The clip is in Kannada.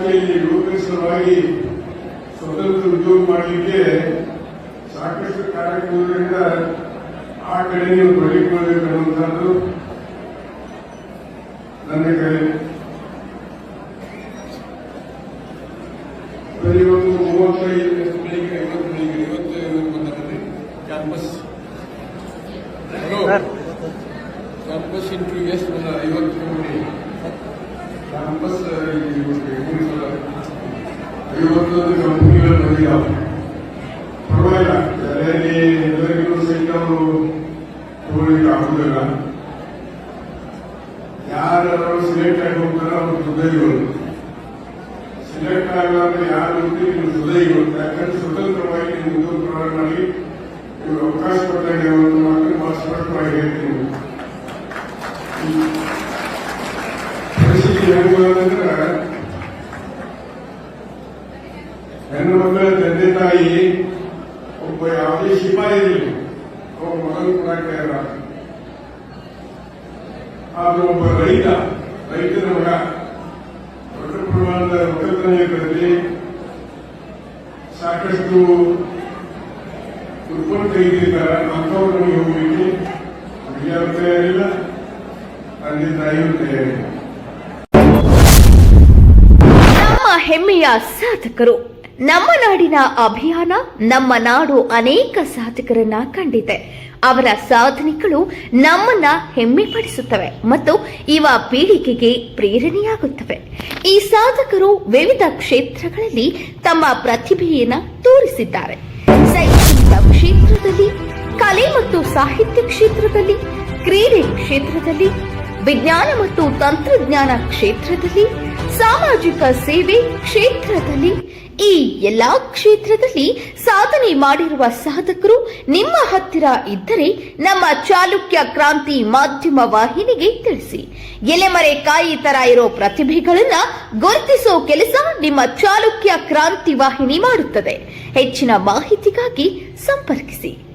ಇಲಾಖೆಯಲ್ಲಿ ಯುವಕರ ಸಲುವಾಗಿ ಸ್ವತಂತ್ರ ಉದ್ಯೋಗ ಮಾಡಲಿಕ್ಕೆ ಸಾಕಷ್ಟು ಕಾರ್ಯಕ್ರಮಗಳಿಂದ ಆ ಕಡೆ ನೀವು ತೊಡಗಿಕೊಳ್ಳಬೇಕನ್ನುವಂಥದ್ದು ನನ್ನ ಕಡೆ ಒಂದು ಮೂವತ್ತೈದು ಬೆಳಿಗ್ಗೆ ಐವತ್ತು ಬೆಳಿಗ್ಗೆ ಐವತ್ತು ಐವತ್ತು ಬಂದಲ್ಲಿ ಕ್ಯಾಂಪಸ್ ಕ್ಯಾಂಪಸ್ ಇಂಟರ್ವ್ಯೂ ಎಷ್ಟು ಐವತ್ತು ಇಲ್ಲಿ ಕ್ಯಾಂಪಸ್ ಐವತ್ತೊಂದು ಕಂಪನಿಗಳು ಬಂದಿದ್ದಾವೆ ಪರವಾಗಿಲ್ಲ. ಎಲ್ಲರಲ್ಲಿ ಎಲ್ಲರಿಗೂ ಸಹಿತ ಅವರು ತಗೊಳ್ಳಿಕ್ಕೆ ಆಗುದಿಲ್ಲ ಯಾರು ಸಿಲೆಕ್ಟ್ ಆಗಿ ಹೋಗ್ತಾರೋ ಅವರು ಹೃದಯಗಳು ಸಿಲೆಕ್ಟ್ ಆಗಲಾದ್ರೆ ಯಾರು ನೀವು ಹೃದಯಗಳು ಯಾಕಂದ್ರೆ ಸ್ವತಂತ್ರವಾಗಿ ನೀವು ಉದ್ಯೋಗ ಅವಕಾಶ ಕೊಟ್ಟಾಗ ಮಾತ್ರ ಬಹಳ ಸ್ಪಷ್ಟವಾಗಿ ಹೇಳ್ತೀನಿ. ಪರಿಸ್ಥಿತಿ ಹೆಂಗಂದ್ರೆ ಹೆಣ್ಣು ಮಕ್ಕಳ ತಂದೆ ತಾಯಿ, ಒಬ್ಬ ಯಾವುದೇ ಇರಲಿ ಒಬ್ಬ ಮಗನ ಕೊಡಕ್ಕೆ ಆದ್ರೆ ಒಬ್ಬ ರೈತ, ರೈತನ ಮಗ, ದೊಡ್ಡ ಪ್ರಮಾಣದ ಸಾಕಷ್ಟು ದುರ್ಬಲ ತೆಗೆದಿದ್ದಾರೆ. ಅಂಥವ್ರು ನಮಗೆ ಹೋಗ್ಲಿಕ್ಕೆ ಯಾರು ತಯಾರಿಲ್ಲ ತಂದೆ ತಾಯಿಯೂ ತಯಾರಿಲ್ಲ ಹೆಮ್ಮೆಯ ಸಾಧಕರು. ನಮ್ಮ ನಾಡಿನ ಅಭಿಯಾನ, ನಮ್ಮ ನಾಡು ಅನೇಕ ಸಾಧಕರನ್ನ ಕಂಡಿದೆ. ಅವರ ಸಾಧನೆಗಳು ನಮ್ಮನ್ನ ಹೆಮ್ಮೆ ಪಡಿಸುತ್ತವೆ ಮತ್ತು ಇವ ಪೀಳಿಗೆಗೆ ಪ್ರೇರಣೆಯಾಗುತ್ತವೆ. ಈ ಸಾಧಕರು ವಿವಿಧ ಕ್ಷೇತ್ರಗಳಲ್ಲಿ ತಮ್ಮ ಪ್ರತಿಭೆಯನ್ನು ತೋರಿಸಿದ್ದಾರೆ. ಶೈಕ್ಷಣಿಕ ಕ್ಷೇತ್ರದಲ್ಲಿ, ಕಲೆ ಮತ್ತು ಸಾಹಿತ್ಯ ಕ್ಷೇತ್ರದಲ್ಲಿ, ಕ್ರೀಡೆ ಕ್ಷೇತ್ರದಲ್ಲಿ, ವಿಜ್ಞಾನ ಮತ್ತು ತಂತ್ರಜ್ಞಾನ ಕ್ಷೇತ್ರದಲ್ಲಿ, ಸಾಮಾಜಿಕ ಸೇವೆ ಕ್ಷೇತ್ರದಲ್ಲಿ ಈ ಎಲ್ಲಾ ಕ್ಷೇತ್ರದಲ್ಲಿ ಸಾಧನೆ ಮಾಡಿರುವ ಸಾಧಕರು ನಿಮ್ಮ ಹತ್ತಿರ ಇದ್ದರೆ ನಮ್ಮ ಚಾಲುಕ್ಯ ಕ್ರಾಂತಿ ಮಾಧ್ಯಮ ವಾಹಿನಿಗೆ ತಿಳಿಸಿ. ಎಲೆಮರೆ ಕಾಯಿ ತರ ಇರೋ ಪ್ರತಿಭೆಗಳನ್ನ ಗುರುತಿಸೋ ಕೆಲಸ ನಿಮ್ಮ ಚಾಲುಕ್ಯ ಕ್ರಾಂತಿ ವಾಹಿನಿ ಮಾಡುತ್ತದೆ. ಹೆಚ್ಚಿನ ಮಾಹಿತಿಗಾಗಿ ಸಂಪರ್ಕಿಸಿ.